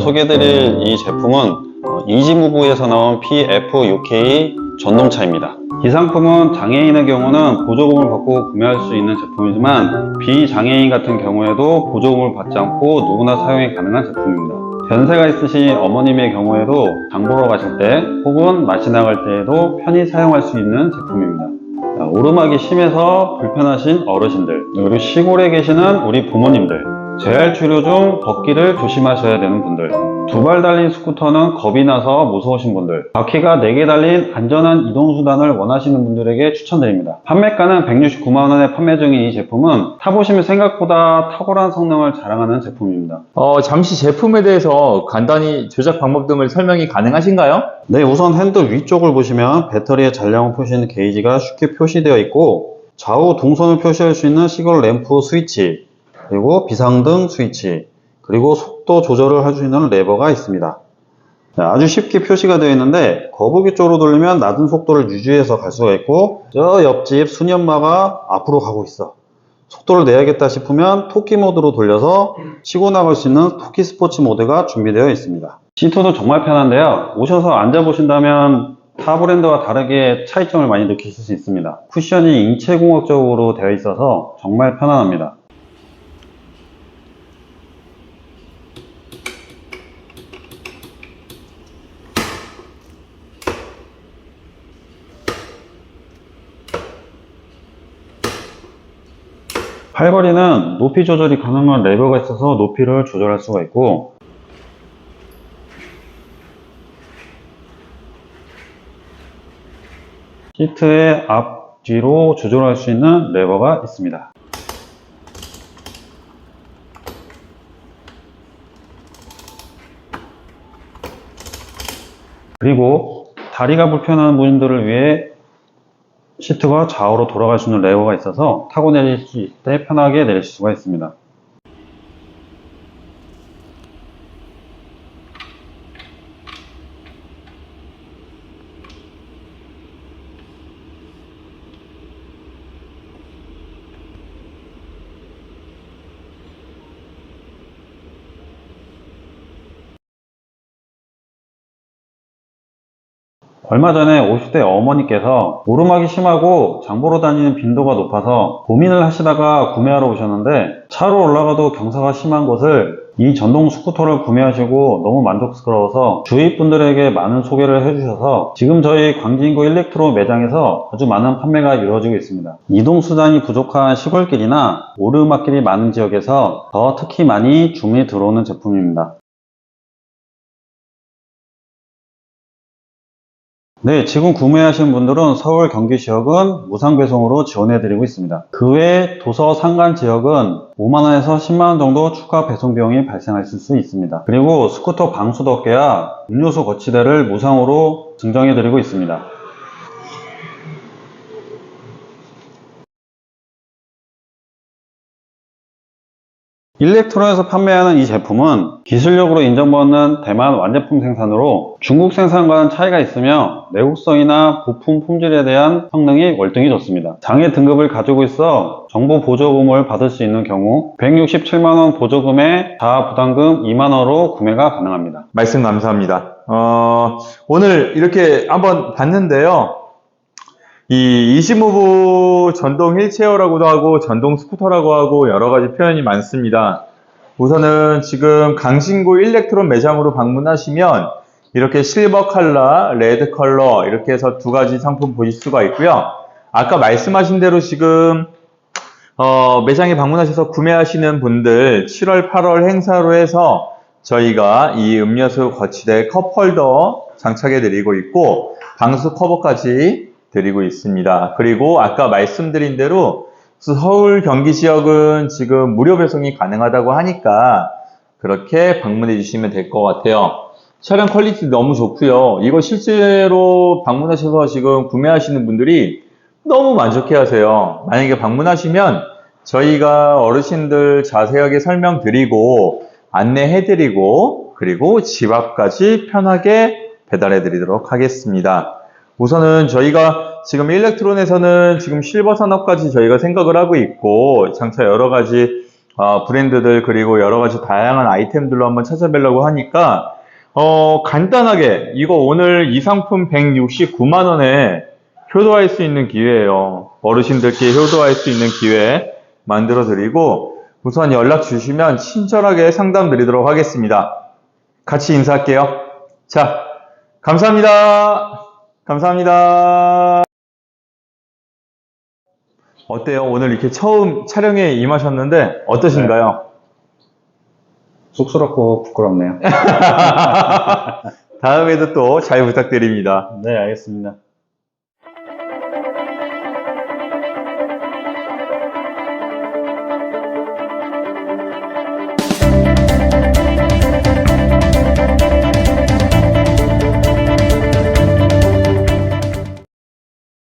소개해드릴 이 제품은 어, 이지무브에서 나온 PF6K 전동차입니다. 이 상품은 장애인의 경우는 보조금을 받고 구매할 수 있는 제품이지만 비장애인 같은 경우에도 보조금을 받지 않고 누구나 사용이 가능한 제품입니다. 연세가 있으신 어머님의 경우에도 장 보러 가실 때 혹은 마시 나갈 때에도 편히 사용할 수 있는 제품입니다. 자, 오르막이 심해서 불편하신 어르신들 그리고 시골에 계시는 우리 부모님들 재활 치료 중 걷기를 조심하셔야 되는 분들. 두 발 달린 스쿠터는 겁이 나서 무서우신 분들. 바퀴가 4개 달린 안전한 이동수단을 원하시는 분들에게 추천드립니다. 판매가는 169만원에 판매 중인 이 제품은 타보시면 생각보다 탁월한 성능을 자랑하는 제품입니다. 어, 잠시 제품에 대해서 간단히 조작 방법 등을 설명이 가능하신가요? 네, 우선 핸들 위쪽을 보시면 배터리의 잔량을 표시하는 게이지가 쉽게 표시되어 있고 좌우 동선을 표시할 수 있는 시글 램프 스위치 그리고 비상등 스위치 그리고 속도 조절을 할 수 있는 레버가 있습니다. 자, 아주 쉽게 표시가 되어 있는데 거북이 쪽으로 돌리면 낮은 속도를 유지해서 갈 수가 있고 저 옆집 수년마가 앞으로 가고 있어. 속도를 내야겠다 싶으면 토끼 모드로 돌려서 치고 나갈 수 있는 토끼 스포츠 모드가 준비되어 있습니다. 시트도 정말 편한데요. 오셔서 앉아보신다면 타 브랜드와 다르게 차이점을 많이 느끼실 수 있습니다. 쿠션이 인체공학적으로 되어 있어서 정말 편안합니다. 팔걸이는 높이 조절이 가능한 레버가 있어서 높이를 조절할 수가 있고 시트의 앞, 뒤로 조절할 수 있는 레버가 있습니다. 그리고 다리가 불편한 분들을 위해 시트가 좌우로 돌아갈 수 있는 레버가 있어서 타고 내리실 때 편하게 내리실 수가 있습니다. 얼마 전에 50대 어머니께서 오르막이 심하고 장보러 다니는 빈도가 높아서 고민을 하시다가 구매하러 오셨는데 차로 올라가도 경사가 심한 곳을 이 전동 스쿠터를 구매하시고 너무 만족스러워서 주위 분들에게 많은 소개를 해주셔서 지금 저희 광진구 일렉트로 매장에서 아주 많은 판매가 이루어지고 있습니다. 이동수단이 부족한 시골길이나 오르막길이 많은 지역에서 더 특히 많이 주문이 들어오는 제품입니다. 네, 지금 구매하신 분들은 서울 경기 지역은 무상 배송으로 지원해 드리고 있습니다. 그 외 도서 상간 지역은 5만 원에서 10만 원 정도 추가 배송 비용이 발생하실 수 있습니다. 그리고 스쿠터 방수 덮개와 음료수 거치대를 무상으로 증정해 드리고 있습니다. 일렉트론에서 판매하는 이 제품은 기술력으로 인정받는 대만 완제품 생산으로 중국 생산과는 차이가 있으며 내구성이나 부품 품질에 대한 성능이 월등히 좋습니다. 장애 등급을 가지고 있어 정보 보조금을 받을 수 있는 경우 167만원 보조금에 자부담금 2만원으로 구매가 가능합니다. 말씀 감사합니다. 어, 오늘 이렇게 한번 봤는데요. 이 이시무브 전동 휠체어라고도 하고 전동 스쿠터라고 하고 여러 가지 표현이 많습니다. 우선은 지금 강신구 일렉트론 매장으로 방문하시면 이렇게 실버 컬러, 레드 컬러 이렇게 해서 두 가지 상품 보실 수가 있고요. 아까 말씀하신 대로 지금 어, 매장에 방문하셔서 구매하시는 분들 7월, 8월 행사로 해서 저희가 이 음료수 거치대 컵홀더 장착해 드리고 있고 방수 커버까지 드리고 있습니다. 그리고 아까 말씀드린 대로 서울 경기 지역은 지금 무료 배송이 가능하다고 하니까 그렇게 방문해 주시면 될 것 같아요. 차량 퀄리티 너무 좋고요. 이거 실제로 방문하셔서 지금 구매하시는 분들이 너무 만족해 하세요. 만약에 방문하시면 저희가 어르신들 자세하게 설명드리고 안내해 드리고 그리고 집 앞까지 편하게 배달해 드리도록 하겠습니다. 우선은 저희가 지금 일렉트론에서는 지금 실버 산업까지 저희가 생각을 하고 있고 장차 여러 가지 어, 브랜드들 그리고 여러 가지 다양한 아이템들로 한번 찾아뵈려고 하니까 어, 간단하게 이거 오늘 이 상품 169만 원에 효도할 수 있는 기회예요. 어르신들께 효도할 수 있는 기회 만들어 드리고 우선 연락 주시면 친절하게 상담 드리도록 하겠습니다. 같이 인사할게요. 자, 감사합니다. 감사합니다. 어때요? 오늘 이렇게 처음 촬영에 임하셨는데 어떠신가요? 쑥스럽고 부끄럽네요. 다음에도 또 잘 부탁드립니다. 네, 알겠습니다.